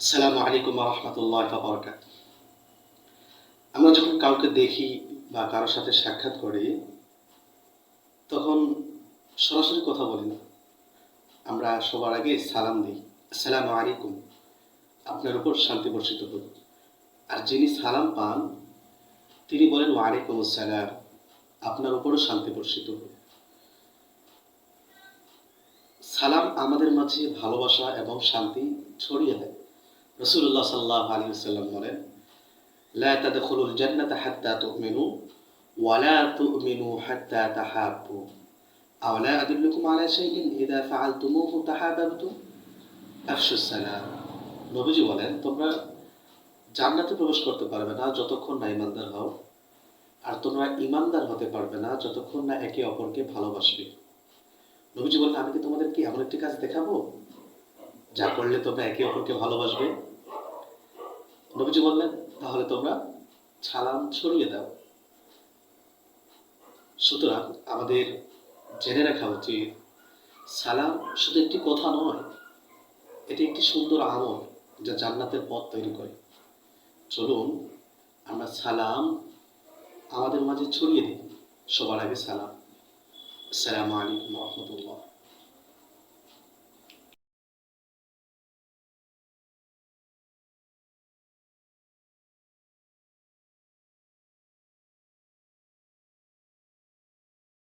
আসসালামু আলাইকুম রহমতুল্লাহ বরকাত আমরা যখন কাউকে দেখি বা কারোর সাথে সাক্ষাৎ করি, তখন সরাসরি কথা বলি না। আমরা সবার আগে সালাম দিই। আসসালামু আলাইকুম। আপনার উপর শান্তি বর্ষিত হোক। আর যিনি সালাম পান, তিনি বলেন ওয়ালাইকুম আসসালাম। আপনার উপরও শান্তি বর্ষিত হোক। সালাম আমাদের মাঝে ভালোবাসা এবং শান্তি ছড়িয়ে দেয়। রসুল্লাহ সাল্লাহ আলী সাল্লাম বলেন হাত্তা ওয়ালা হাত্তা তাহাব্বু। আওলা ইদা সালাম। নবীজি বলেন, তোমরা জান্নাতে প্রবেশ করতে পারবে না যতক্ষণ না ইমানদার হও, আর তোমরা ইমানদার হতে পারবে না যতক্ষণ না একে অপরকে ভালোবাসবে। নবীজি বলেন, আমি কি তোমাদেরকে এমন একটি কাজ দেখাবো? যা করলে তোমরা একে অপরকে ভালোবাসবে। নবীজি বললেন তাহলে তোমরা সালাম ছড়িয়ে দাও। সুতরাং আমাদের জেনে রাখা উচিত সালাম শুধু একটি কথা নয় এটি একটি সুন্দর আমল যা জান্নাতের পথ তৈরি করে। চলুন আমরা সালাম আমাদের মাঝে ছড়িয়ে দিই। সবার আগে সালাম আসসালামু আলাইকুম রহমতুল্লাহ।